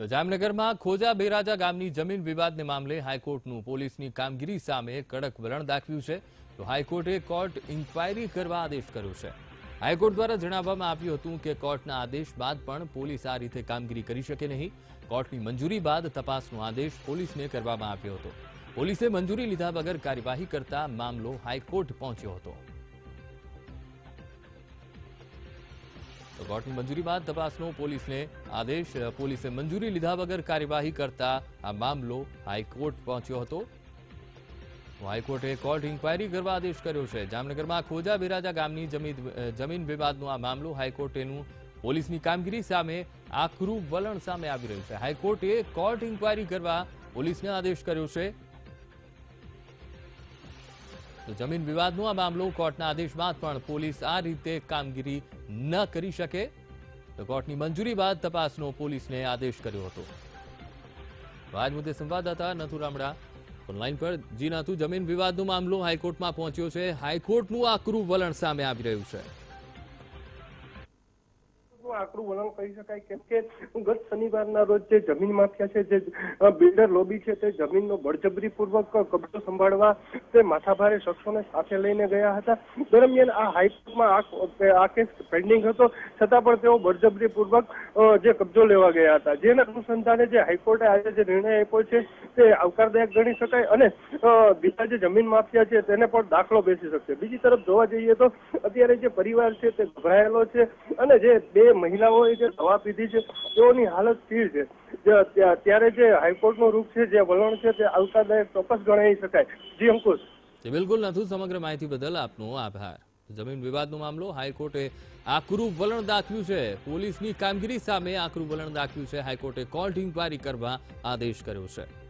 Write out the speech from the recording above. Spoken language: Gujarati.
તો જામનગરમાં ખોજા બેરાજા ગામની જમીન વિવાદને મામલે હાઈકોર્ટનું પોલીસની કામગીરી સામે કડક વલણ દાખવ્યું છે. તો હાઈકોર્ટે કોર્ટ ઇન્ક્વાયરી કરવા આદેશ કર્યો છે. હાઈકોર્ટ દ્વારા જણાવવામાં આવ્યું હતું કે કોર્ટના આદેશ બાદ પણ પોલીસ આ રીતે કામગીરી કરી શકે નહીં. કોર્ટની મંજૂરી બાદ તપાસનો આદેશ પોલીસને કરવામાં આવ્યો હતો. પોલીસે મંજૂરી લીધા વગર કાર્યવાહી કરતા મામલો હાઈકોર્ટ પહોંચ્યો હતો. કોર્ટની મંજૂરી બાદ તપાસનો પોલીસને આદેશ, પોલીસે મંજૂરી લીધા વગર કાર્યવાહી કરતા આ મામલો હાઈકોર્ટ પહોંચ્યો હતો. હાઈકોર્ટે કોર્ટ ઇન્ક્વાયરી કરવા આદેશ કર્યો છે. જામનગરમાં ખોજા બિરાજા ગામની જમીન જમીન વિવાદનો આ મામલો હાઈકોર્ટેનું પોલીસની કામગીરી સામે આકરું વલણ સામે આવી રહ્યું છે. હાઈકોર્ટે કોર્ટ ઇન્ક્વાયરી કરવા પોલીસને આદેશ કર્યો છે. તો જમીન વિવાદનો આ મામલો કોર્ટના આદેશ પણ પોલીસ આ રીતે કામગીરી ન કરી શકે. તો કોર્ટની મંજૂરી બાદ તપાસનો પોલીસને આદેશ કર્યો હતો. આજ મુદ્દે સંવાદદાતા નથુ રામડા ઓનલાઈન પર. જી નાથુ, જમીન વિવાદનો મામલો હાઈકોર્ટમાં પહોંચ્યો છે. હાઈકોર્ટનું આકરું વલણ સામે આવી રહ્યું છે. આકરું વલણ કહી શકાય. કેમ કે ગત શનિવારના રોજ જે જમીન માફિયા છે, જે બિલ્ડર લોબી છે, તે જમીનનો બળજબરીપૂર્વક કબજો સંભાળવા તે માથાભારે શખ્સોને સાથે લઈને ગયા હતા. દરમિયાન આ હાઈકોર્ટમાં આ કેસ પેન્ડિંગ હતો. છતાં પણ તેઓ બળજબરીપૂર્વક જે કબજો લેવા ગયા હતા. જેના અનુસંધાને જે હાઈકોર્ટે આજે જે નિર્ણય આપ્યો છે, તે આવકારદાયક ગણી શકાય અને બીજા જે જમીન માફિયા છે, તેને પણ દાખલો બેસી શકશે. બીજી તરફ જોવા જઈએ તો, અત્યારે જે પરિવાર છે, તે ગભરાયેલો છે અને જે બે મહિલાઓએ જે દવા પીધી છે, તેઓની હાલત સ્થિર છે. ત્યારે જે હાઈકોર્ટનું રૂપ છે, જે વલણ છે, તે આવકારદાયક ચોક્કસ ગણાવી શકાય. જી અંકુશ બિલકુલ નથી. સમગ્ર માહિતી બદલ આપનો આભાર. જમીન વિવાદનો મામલો હાઈકોર્ટે આકરું વલણ દાખવ્યું છે. પોલીસની કામગીરી સામે આકરું વલણ દાખવ્યું છે. હાઈકોર્ટે કોર્ટ ઇન્ક્વાયરી કરવા આદેશ કર્યો છે.